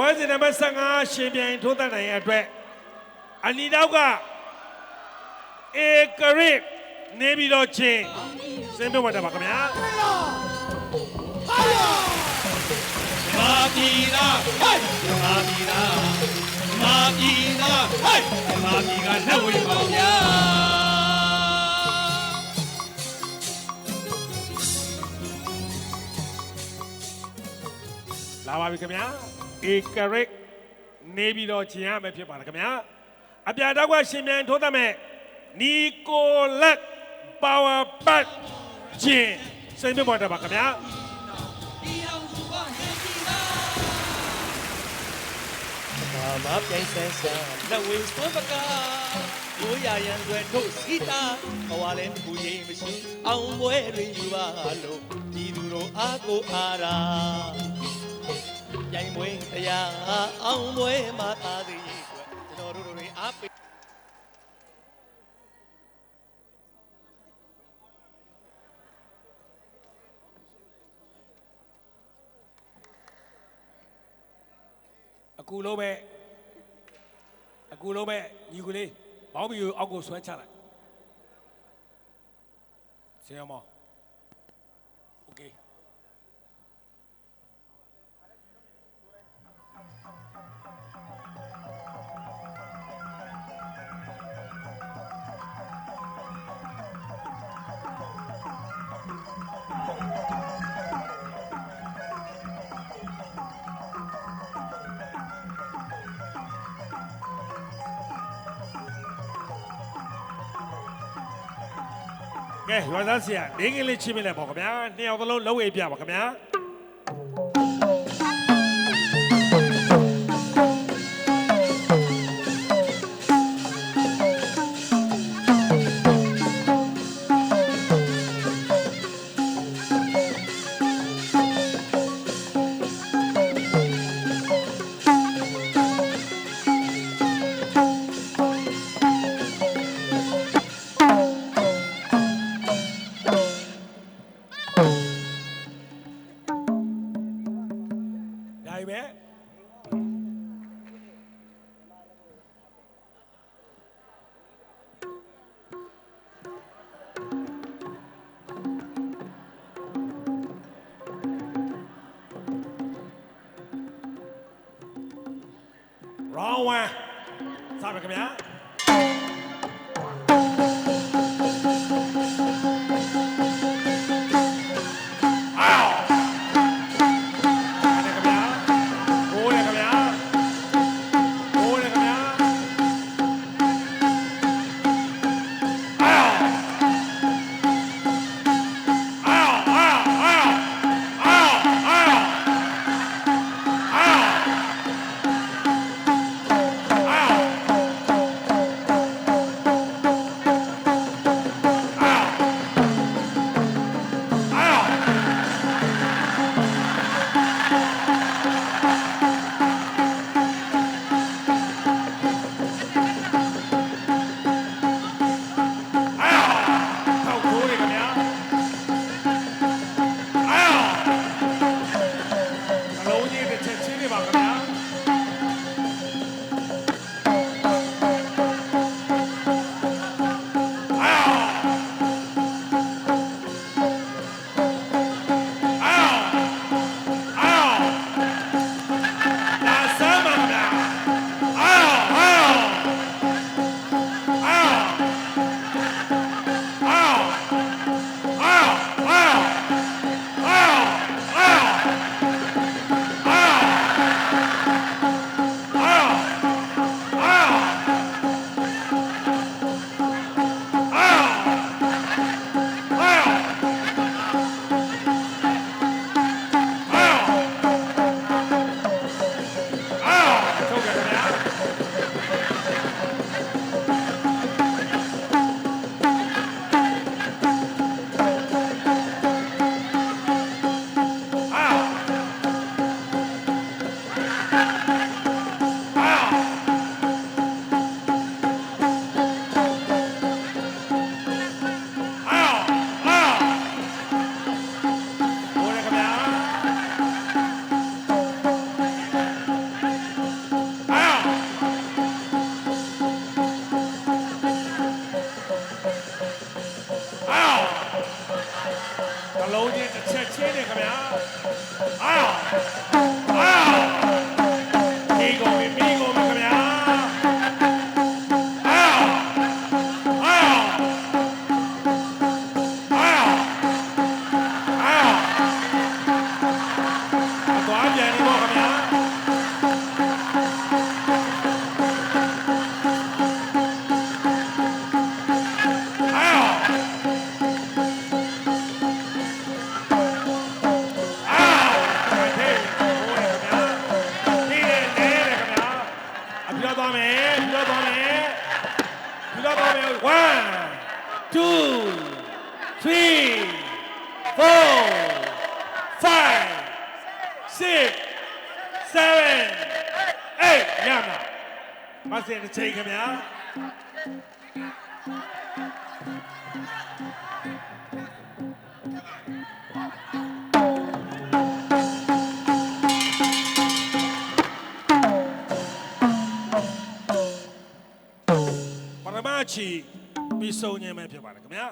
ပွဲစဉ်နံပါတ်15ရှင်ပြိုင်ထိုးသက်နိုင်ရအတွက်အနီတောက်ကဧကရစ်နေပြီးတော့ချင်းစင်ပြတ်မှာတက်ပါခင်ဗျာမာပြည်သားဟဲ့မာပြည်သားမာပြည်သားဟဲ့မာပြည်ကလက်ဝဲပါဗျာလာပါပြီခင်ဗျာ ဧကရစ်နေပြီးတော့ချင်းရမယ်ဖြစ်ပါတယ်ခင်ဗျာအပြာတောက်ကရှင်ပြိုင်ထိုးသက်မဲ့နီကိုလက်ပါဝါပတ်ချင်းစင်ပြတ်မှာတက်ပါခင်ဗျာမာမပြိုင်ဆန်းဆန်းလက်ဝဲစွပကားကိုရရန်တွေတို့စီတာဘဝလည်းတစ်ခုရင်မရှိအောင်ပွဲတွေယူပါလို့ပြည်သူတို့အားကိုအားရာ ပြိုင်ပွဲတရားအောင်ပွဲမှာသားသေးရဲ့အတွက်ကျွန်တော်တို့တွေအားပေးအကူလုံးပဲအကူလုံးပဲညီကူလေးဘောင်းဘီကိုအောက်ကိုဆွဲချလိုက်ဆရာမโကဲရွာသားဆရာလေးကလေးချင်းမလဲပေါ့ခင်ဗျာနှစ်ယောက်သလုံးလုံးဝပြပါခင်ဗျာ 1စပါခ သွားမယ်ပြတ်သွားမယ်ပြတ်သွားမယ်1 2 3 4 5 6 7 8ညမှာမစင်တစ်ချိန်ခင်ဗျာ ချီပြီးဆုံးခြင်းပဲဖြစ်ပါတယ်ခင်ဗျာ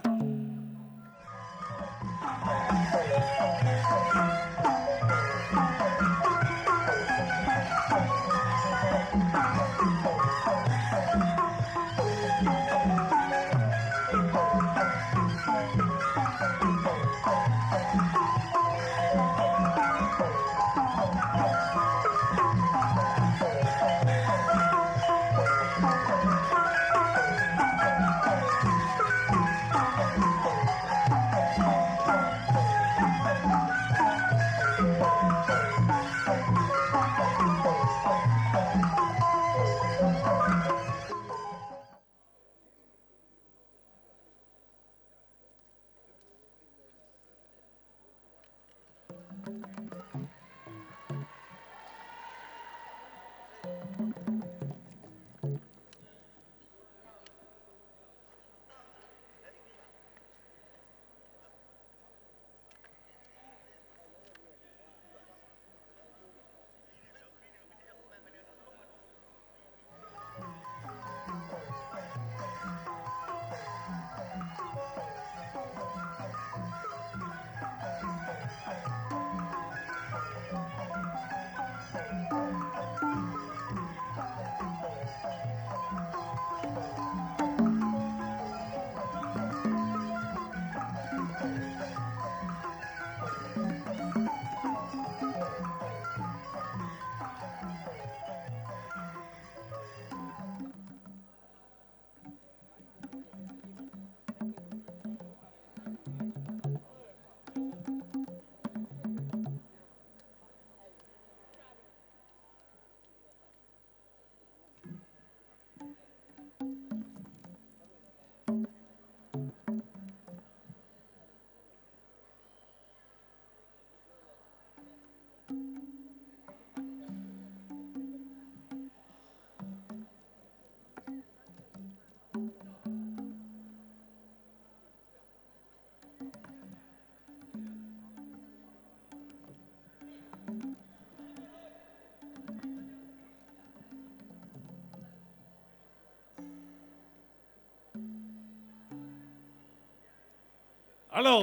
ဟယ်လို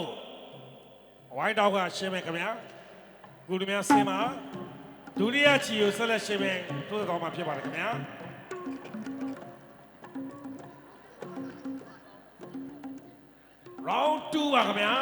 ဝိုင်းတောက်ကရှင်းမယ်ခင်ဗျာကုလူများဆင်းပါဒုတိယချီကိုဆက်လက်ရှင်းမယ်ထိုးကောင်းမှာဖြစ်ပါတယ်ခင်ဗျာ round 2ပါခင်ဗျာ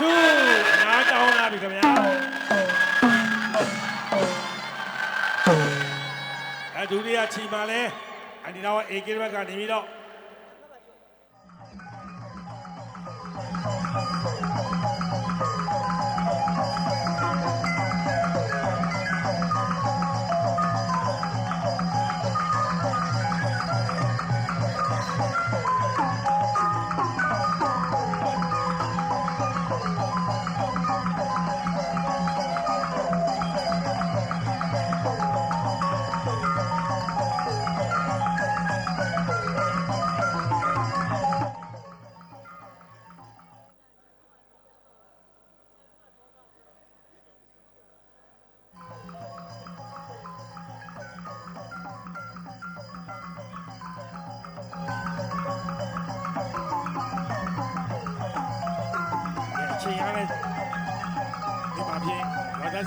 အားတောင်းလာပြီခင်ဗျာအဲဒုတိယချီမှာလဲအန်ဒီနာဝ AK ဘက်ကနေပြီးတော့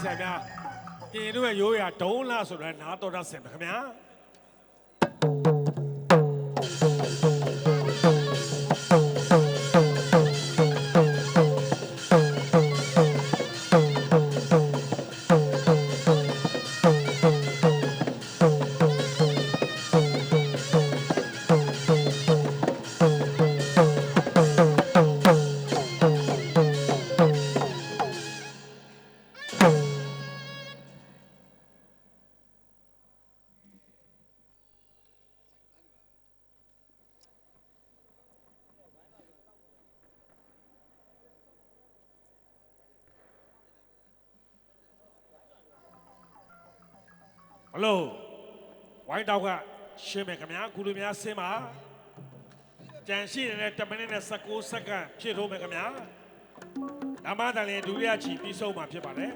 ဆိုင်များတင်တို့ရဲ့ရိုးရာဒုံးလာဆိုတော့နားတော်တာဆင်ပါခင်ဗျာ ဘလို့ဝိုင်းတောက်ကရှင်းမယ်ခင်ဗျာကုလူများဆင်းပါကြံရှိနေတဲ့10မိနစ်နဲ့19စက္ကန့်ဖြစ်ထိုးမယ်ခင်ဗျာဓမ္မတန်လည်းဒုတိယချီပြီးဆုံးမှာဖြစ်ပါတယ်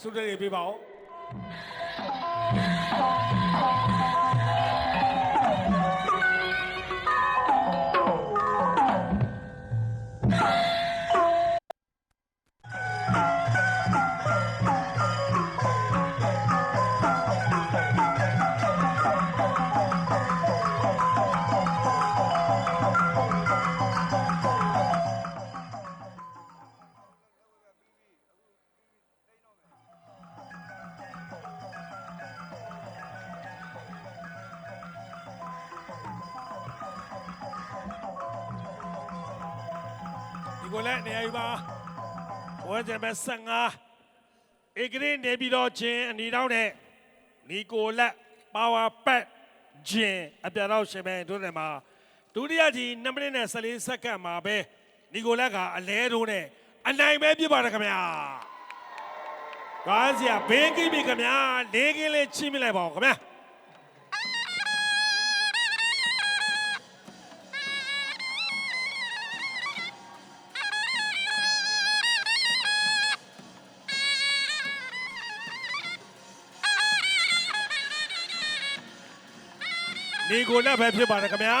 ဆုတရေပေးပါဦး နေရာယူပါဝဲကြမဲ့15ဧကရင်နေပြီးတော့ချင်းအနီတောင်းတဲ့နီကိုလက်ပါဝါပတ်ဂျင်အပြတော့ရှင်ပဲတို့တယ်မှာဒုတိယကြီး2မိနစ်နဲ့14စက္ကန့်မှာပဲနီကိုလက်ကအလဲတို့နဲ့အနိုင်ပဲပြစ်ပါတယ်ခင်ဗျာကားစရာဘေးကိပြီခင်ဗျာလေးကင်းလေးချိမိလိုက်ပါဦးခင်ဗျာ နေကိုလက်ပဲဖြစ်ပါတယ်ခင်ဗျာ